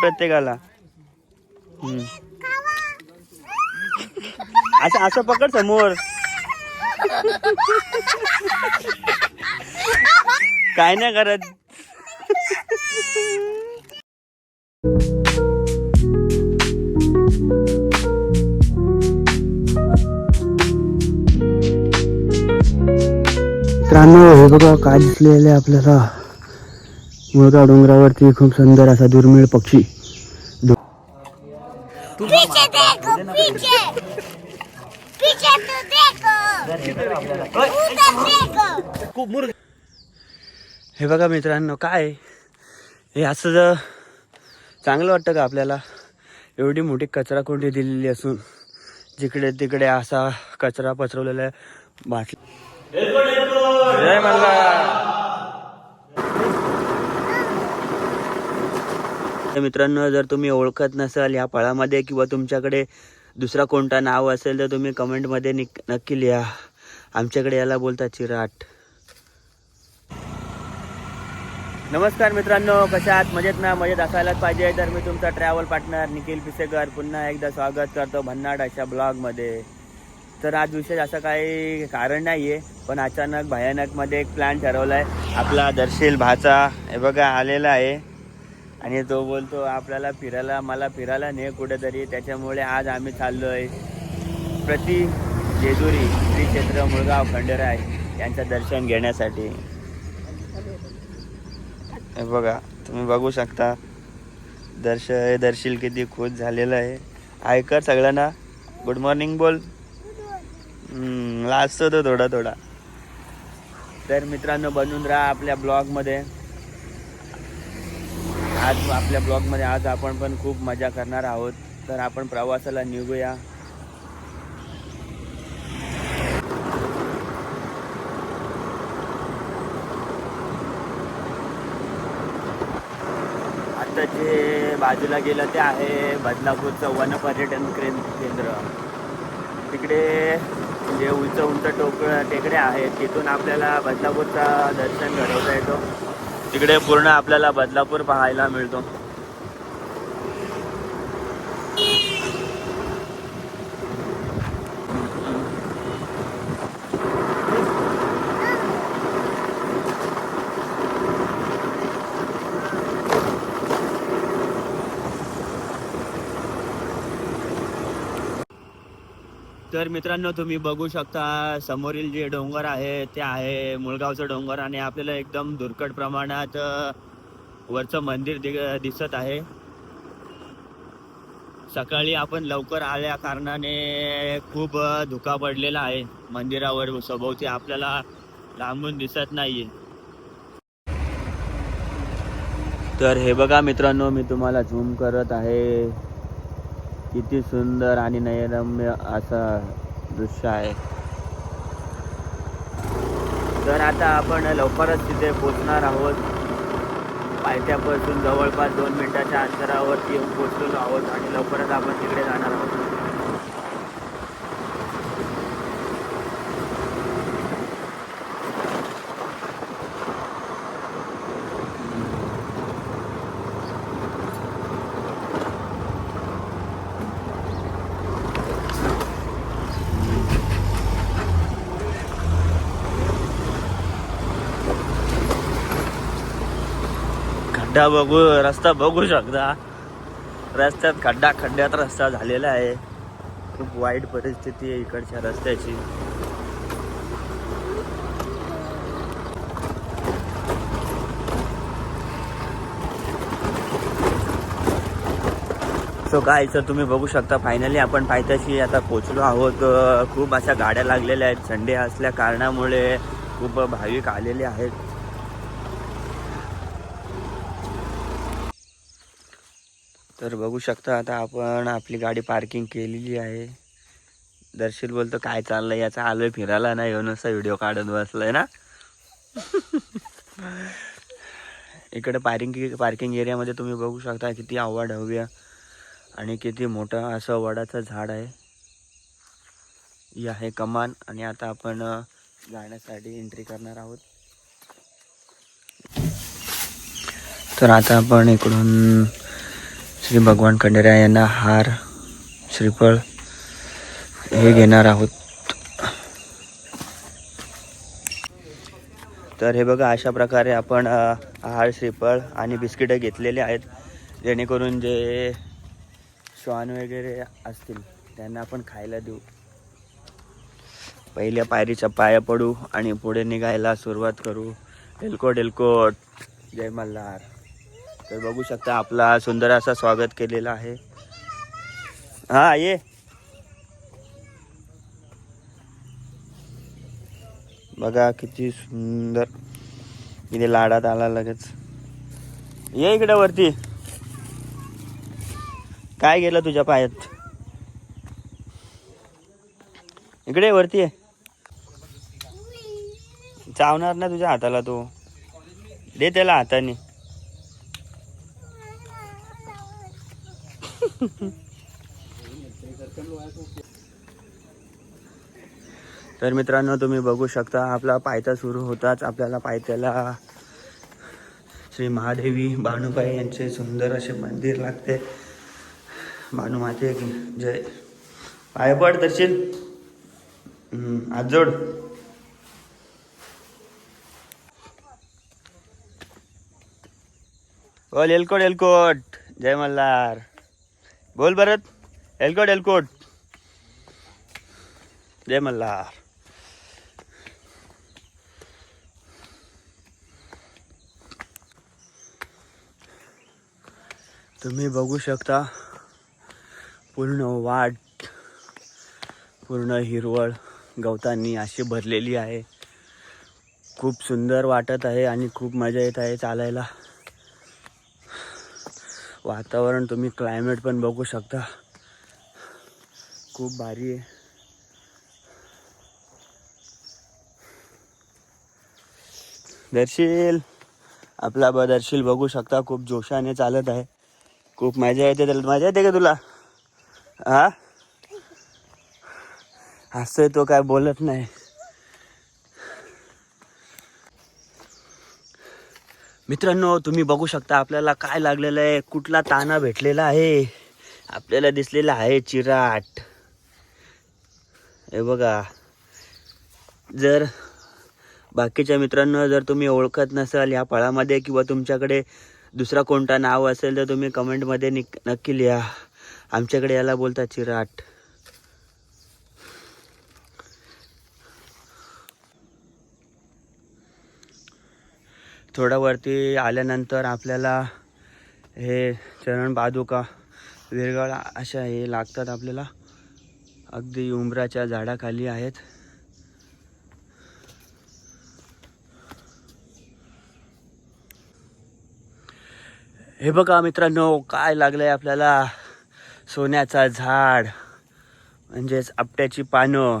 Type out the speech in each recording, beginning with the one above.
प्रत्येकाला. असं असं पकड समोर. काय नाही करत. मित्रांनो हे बघा काय दिसलेले आहे आपल्याला. मुळगाव डोंगरावरती खूप सुंदर असा दुर्मिळ पक्षी. पीछे देखो पीछे. पीछे तो देखो. उधर देखो. हे बघा मित्रांनो काय हे असं जर चांगलं वाटतं का आपल्याला? एवढी मोठी कचरा कोंडी दिलेली असून जिकडे तिकडे असा कचरा पसरवलेला आहे. बाटली. तर मित्रांनो जर तुम्ही ओळखत नसाल या फळामध्ये किंवा तुमच्याकडे दुसरा कोणता नाव असेल तर तुम्ही कमेंटमध्ये निक नक्की लिहा. आमच्याकडे याला बोलतात चिराट. नमस्कार मित्रांनो कशा आहात? मजेत ना? मजेत असायलाच पाहिजे. तर मी तुमचा ट्रॅव्हल पार्टनर निखिल पिसेकर. पुन्हा एकदा स्वागत करतो भन्नाड अशा ब्लॉगमध्ये तर आज विशेष असं काही कारण नाही आहे पण अचानक भयानकमध्ये एक प्लॅन ठरवला आहे आपला दर्शील भाचा हे बघा आलेला आहे. आणि तो बोलतो आपल्याला फिरायला मला फिरायला नाही कुठेतरी. त्याच्यामुळे आज आम्ही चाललो आहे प्रति जेजुरी श्री क्षेत्र मुळगाव खंडेराय यांचं दर्शन घेण्यासाठी. बघा तुम्ही बघू शकता दर्श दर्शील किती खुश झालेलं आहे. ऐकर सगळ्यांना गुड मॉर्निंग बोल. लाजतो तो थोडा थोडा तर मित्रांनो बनून राहा आपल्या ब्लॉगमध्ये. आज आपल्या ब्लॉगमध्ये आज आपण पण खूप मजा करणार आहोत. तर आपण प्रवासाला निघूया. आता जे बाजूला गेलं ते आहे बदलापूरचं वन पर्यटन केंद्र. तिकडे जे उंच उंच टोक टेकडे आहेत तिथून आपल्याला बदलापूरचा दर्शन घडवता येतो. तिकडे पूर्ण आपल्याला बदलापूर पाहायला मिळतो. तर मित्रांनो तुम्ही बघू शकता समोरील जे डोंगर आहे ते आहे मुळगावचं डोंगर आणि आपल्याला एकदम दुर्कट प्रमाणात वरचं मंदिर दि- दिसत आहे. सकाळी आपण लवकर आल्या कारणाने खूप धुका पडलेला आहे. मंदिरावर सभोवती आपल्याला लांबून दिसत नाहीये. तर हे बघा मित्रांनो मी तुम्हाला झूम करत आहे. किती सुंदर आणि नयरम्य असं दृश्य आहे. तर आता आपण लवकरच तिथे पोचणार आहोत. पायथ्यापासून जवळपास दोन मिनिटाच्या अंतरावरती येऊन पोचलेलो आहोत आणि लवकरच आपण तिकडे जाणार आहोत. खड्डा बघू रस्ता बघू शकता. रस्त्यात खड्डा खड्ड्यात रस्ता झालेला आहे. खूप वाईट परिस्थिती आहे इकडच्या रस्त्याची. सो काय तर तुम्ही बघू शकता फायनली आपण पायथ्याशी आता पोचलो आहोत. खूप अशा गाड्या लागलेल्या आहेत. संडे असल्या कारणामुळे खूप भाविक आलेले आहेत. तर बघू शकता आता आपण आपली गाडी पार्किंग केलेली आहे. दर्शील बोलतो काय चाललंय? याचा आलोय फिरायला नाही येऊन असा व्हिडिओ काढत बसलाय ना. इकडे पार्किंग पार्किंग एरियामध्ये तुम्ही बघू शकता किती आव्हाढव्य आणि किती मोठं असं वडाचं झाड आहे. ही आहे कमान आणि आता आपण जाण्यासाठी एंट्री करणार आहोत. तर आता आपण इकडून श्री भगवान खंडेरा यांना हार श्रीफळ हे घेणार आहोत. तर हे बघा अशा प्रकारे आपण हार श्रीफळ आणि बिस्किटं घेतलेले आहेत. जेणेकरून जे श्वान वगैरे असतील त्यांना आपण खायला देऊ. पहिल्या पायरीच्या पाया पडू आणि पुढे निघायला सुरुवात करू. डेलको एलकोट जय मल्हार. तर बघू शकता आपला सुंदर असा स्वागत केलेला आहे. हा ये. बघा किती सुंदर. इथे लाडात आला लगेच. ये इकडे वरती. काय गेलं तुझ्या पायात? इकडे वरती आहे चावणार ना तुझ्या हाताला तो. दे त्याला हाताने. तर मित्रांनो तुम्ही बघू शकता आपला पायथा सुरू होताच आपल्याला पायथ्याला श्री महादेवी भानुबाई यांचे सुंदर असे मंदिर लागते. भानुमाते की जय. पाय पड तशील हात जोड. एलकोट एलकोट जय मल्हार. बोल भरत. एलकोट एलकोट जय मल्हार तुम्ही बघू शकता पूर्ण वाट पूर्ण हिरवळ गवतांनी अशी भरलेली आहे. खूप सुंदर वाटत आहे आणि खूप मजा येत आहे चालायला. वातावरण तुम्ही क्लायमेट पण बघू शकता. खूप भारी आहे. दर्शील आपला ब दर्शील बघू शकता. खूप जोशाने चालत आहे. खूप मजा येते त्याला. मजा येते का तुला? हा? हसतोय तो काय बोलत नाही. मित्रांनो तुम्ही बघू शकता आपल्याला काय लागलेलं आहे. कुठला ताना भेटलेला आहे? आपल्याला दिसलेला आहे चिराट. हे बघा. जर बाकीच्या मित्रांनो जर तुम्ही ओळखत नसाल या फळामध्ये किंवा तुमच्याकडे दुसरा कोणता नाव असेल तर तुम्ही कमेंटमध्ये निक नक्की लिहा. आमच्याकडे याला बोलता चिराट. थोडं वरती आल्यानंतर आपल्याला हे चरण पादुका विरगळ अशा हे लागतात आपल्याला. अगदी उंबराच्या झाडाखाली आहेत. हे बघा मित्रांनो काय लागलंय आपल्याला? सोन्याचा झाड म्हणजेच आपट्याची पानं.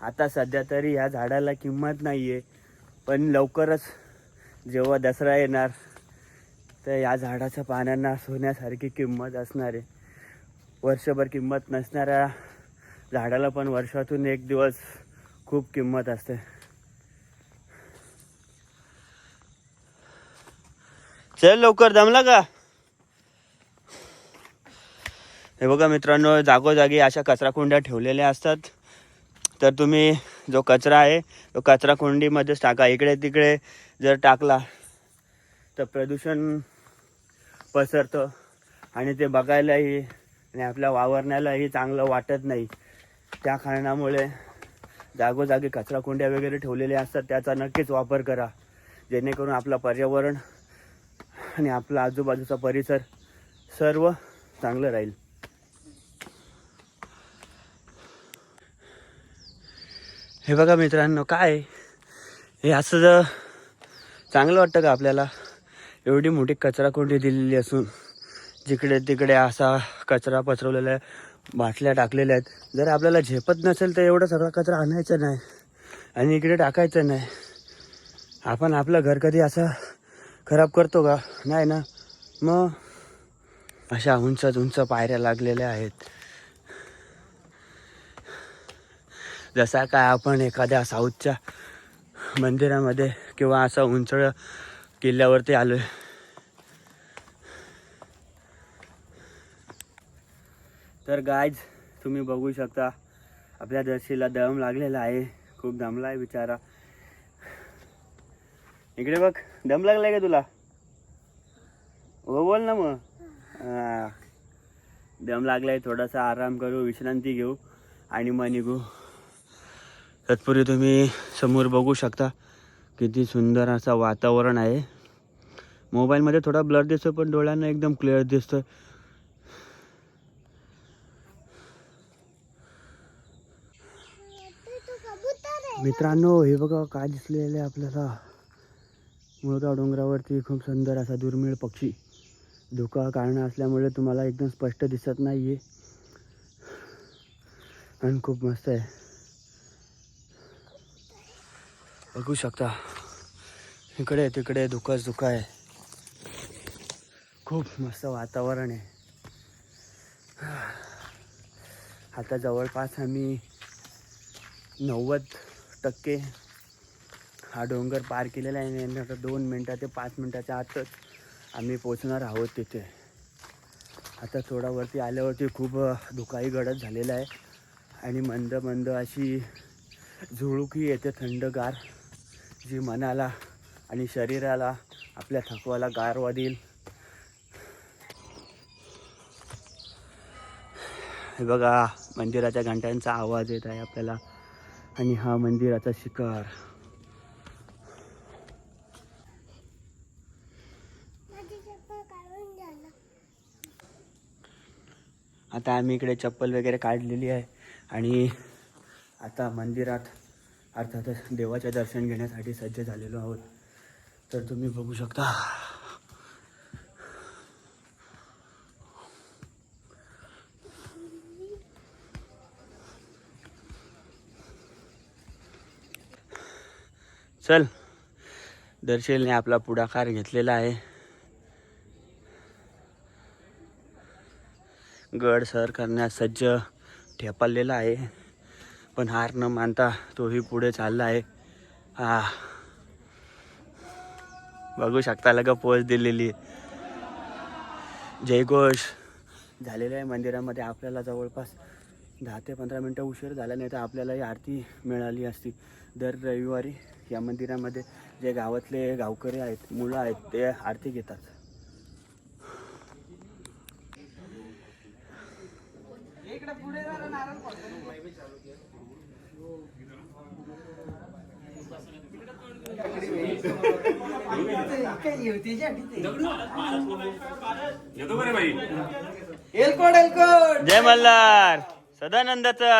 आता सध्या तरी ह्या झाडाला किंमत नाही आहे पण लवकरच जेव्हा दसरा येणार तर या झाडाच्या पानांना सोन्यासारखी किंमत असणार आहे वर्षभर किंमत नसणाऱ्या झाडाला पण वर्षातून एक दिवस खूप किंमत असते. चल लवकर जमला का? हे बघा मित्रांनो जागोजागी अशा कचरा कुंड्या ठेवलेल्या असतात. तर तुम्ही जो कचरा आहे तो कचरा कुंडीमध्येच टाका. इकडे तिकडे जर टाकला तर प्रदूषण पसरतं आणि ते बघायलाही आणि आपल्या वावरण्यालाही चांगलं वाटत नाही. त्या कारणामुळे जागोजागी कचरा कुंड्या वगैरे ठेवलेल्या असतात. त्याचा नक्कीच वापर करा. जेणेकरून आपलं पर्यावरण आणि आपला आजूबाजूचा परिसर सर्व चांगलं राहील. हे बघा मित्रांनो काय हे असं जर चांगलं वाटतं का आपल्याला? एवढी मोठी कचरा कोंडी दिलेली असून जिकडे तिकडे असा कचरा पसरवलेला आहे बाटल्या टाकलेल्या आहेत. जर आपल्याला झेपत नसेल तर एवढा सगळा कचरा आणायचा नाही आणि इकडे टाकायचं नाही. आपण आपलं घर कधी असं खराब करतो का? नाही ना? मग अशा उंच उंच पायऱ्या लागलेल्या आहेत. जसा काय आपण एखाद्या साऊथच्या मंदिरामध्ये किंवा असा उंच किल्ल्यावरती आलो आहे तर गायज तुम्ही बघू शकता आपल्या दर्शीला दम लागलेला आहे. खूप दमला आहे बिचारा. इकडे बघ दम लागलाय का तुला? हो बोल ना मग. दम लागलाय थोडासा आराम करू विश्रांती घेऊ आणि मग निघू. तत्पूर्वी तुम्ही समोर बघू शकता किती सुंदर असं वातावरण आहे. मोबाईलमध्ये थोडा ब्लर दिसतो पण डोळ्यांना एकदम क्लिअर दिसतोय. आहे मित्रांनो हे बघा काय दिसलेलं आहे आपल्याला. मुळगाव डोंगरावरती खूप सुंदर असा दुर्मिळ पक्षी धुका कारण असल्यामुळे तुम्हाला एकदम स्पष्ट दिसत नाही आहे आणि खूप मस्त आहे. बघू शकता. इकडे तिकडे धुकंच धुका आहे. खूप मस्त वातावरण आहे. आता जवळपास आम्ही नव्वद टक्के हा डोंगर पार केलेला आहे आणि आता दोन मिनटं ते पाच मिनटाच्या आतच आम्ही पोचणार आहोत तिथे. आता थोडा वरती आल्यावरती खूप धुकाई गडद झालेला आहे. आणि मंद मंद अशी झुळुकी येते थंडगार. जी मनाला आणि शरीराला आपल्या थकवाला गारवा देईल. हे बघा मंदिराच्या घंट्यांचा आवाज येत आहे आपल्याला. आणि हा मंदिराचा शिखर आता आम्ही इकडे चप्पल वगैरे काढलेली आहे. आणि आता मंदिरात अर्थातच देवाचे दर्शन घेण्यासाठी सज्ज झालेलो आहोत. तर तुम्ही बघू शकता. चल दर्शेलने आपला पुढाकार घेतलेला आहे. गड सर करण्यास सज्ज ठेपाललेला आहे. पण हार न मानता तोही पुढे चालला आहे. हा बघू शकता लगा पोच दिलेली जयघोष झालेला आहे मंदिरामध्ये आपल्याला जवळपास दहा ते पंधरा मिनटं उशीर झाला नाही तर आपल्याला ही आरती मिळाली असती. दर रविवारी या मंदिरामध्ये जे गावातले गावकरी आहेत मुलं आहेत ते आरती घेतात. एलकोड एलकोड जय मल्हार. सदानंदाचा.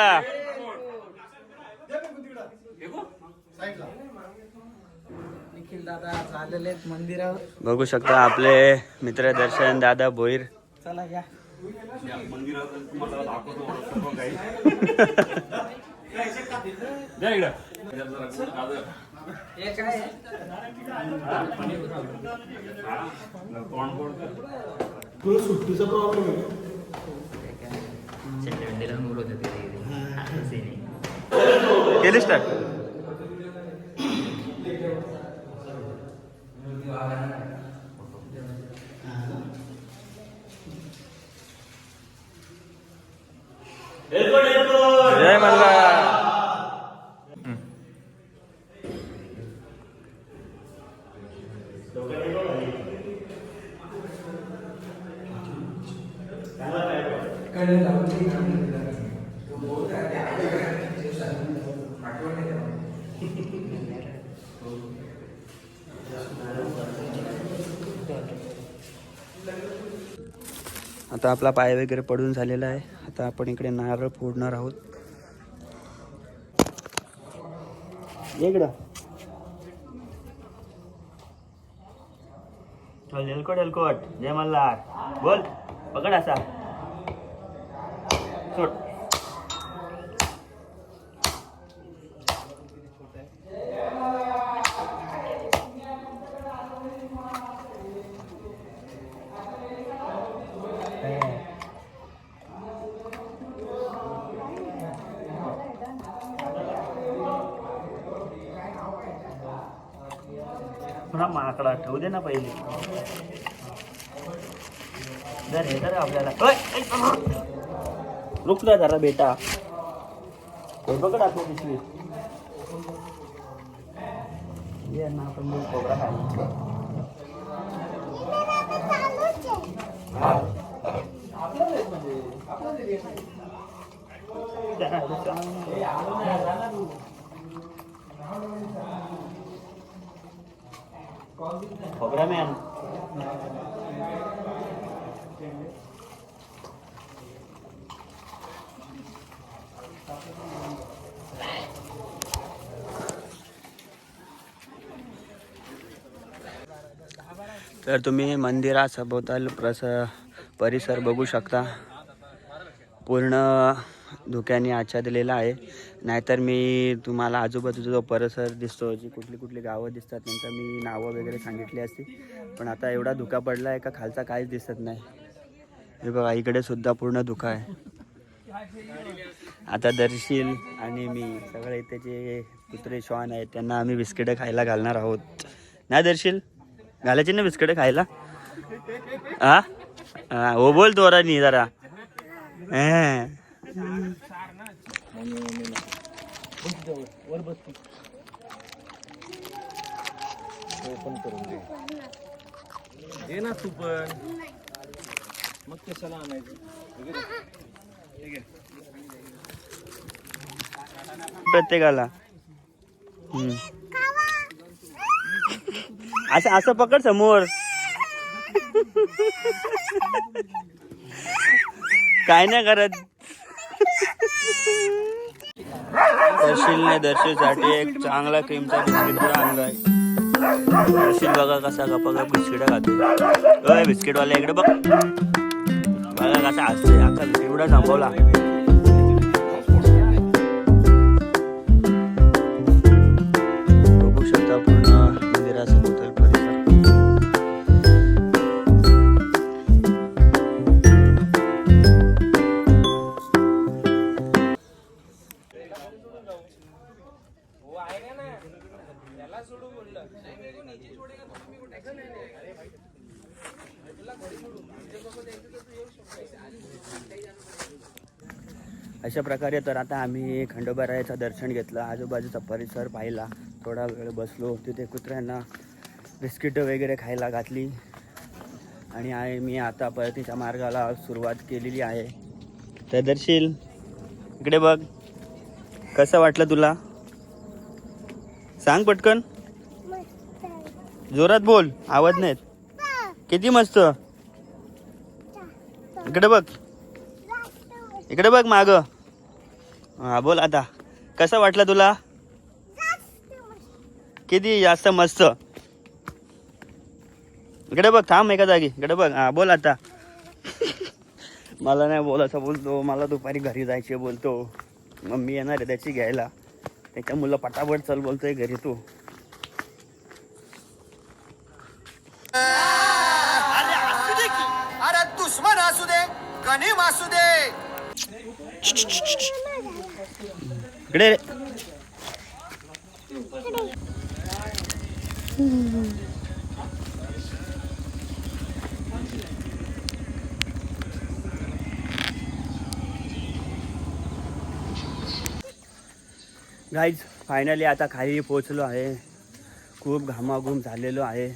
निखिल दादा झालेले आहेत मंदिरावर. बघू शकता आपले मित्र दर्शन दादा भोईर. चला या हे काय? आहे? केली स्टार्ट जय मल्हार. आता आपला पाय वगैरे पडून झालेला आहे. आता आपण इकडे नारळ फोडणार आहोत. इकडं. चल एलकोट जय मल्हार. बोल पकड असा सोड पुन्हा माकडा ठेवू दे ना पहिले. जर हे तर आपल्याला. रुक ना जरा बेटा. हे पकड आपल्या पिशवी. ये ना आपण मग खायला चालूच आहे तर तुम्ही मंदिरासभोवताल प्रस परिसर बघू शकता. पूर्ण धुक्याने आच्छादलेला आहे. नाहीतर मी तुम्हाला आजूबाजूचा जो परिसर दिसतो जी कुठली कुठली गावं दिसतात त्यांचं मी नावं वगैरे सांगितली असती. पण आता एवढा धुका पडला आहे का खालचा काहीच दिसत नाही. हे बघा इकडे सुद्धा पूर्ण धुका आहे. आता दर्शील आणि मी सगळे इथे जे कुत्रे श्वान आहेत त्यांना आम्ही बिस्किटं खायला घालणार आहोत. नाही दर्शील? घालायची ना बिस्किटं खायला? हा हो बोल तोरानी जरा. वर बस ओपन करून दे ना तू पण मग कशाला आणायचं प्रत्येकाला असं असं पकड समोर. काय नाही करत. दर्शीलने दर्शीलसाठी एक चांगला क्रीमचा बिस्किट आणलाय दर्शील बघा कसा गप्पा गप बिस्किट खातो. बिस्किटवाला इकडे बघ. बघा कसा असते अख्खा बिस्किट एवढा अशा प्रकारे तर आता आम्ही खंडोबारायाचं दर्शन घेतलं. आजूबाजूचा परिसर पाहिला. थोडा वेळ बसलो. तिथे कुत्र्यांना बिस्किटं वगैरे खायला घातली. आणि आहे मी आता परतीच्या मार्गाला सुरुवात केलेली आहे. तर दर्शील इकडे बघ. कसं वाटलं तुला? सांग पटकन. जोरात बोल. आवाज नाहीत किती मस्त. इकडे बघ. इकडे बघ माग. हा बोल आता. कसं वाटलं तुला? किती जास्त मस्त. इकडे बघ थांब एका जागी. इकडे बघ. हा बोल आता. मला नाही बोलायचं बोलतो. मला दुपारी घरी जायचे बोलतो. मम्मी येणार आहे त्याची घ्यायला. त्याच्या मुलं पटापट चल बोलतोय घरी तू. इकडे रे. गाईज फायनली आता खाली पोचलो आहे खूप घामाघूम झालेलो आहे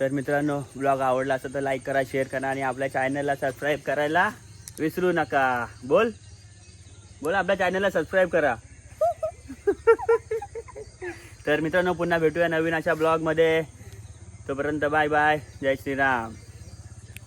तर मित्रांनो ब्लॉग आवडला असेल तर लाईक करा शेअर करा आणि आपल्या चॅनलला सबस्क्राईब करायला विसरू नका. बोल. बोल आपल्या चॅनलला सबस्क्राईब करा. तर मित्रांनो पुन्हा भेटूया नवीन अशा ब्लॉगमध्ये तोपर्यंत बाय बाय जय श्रीराम.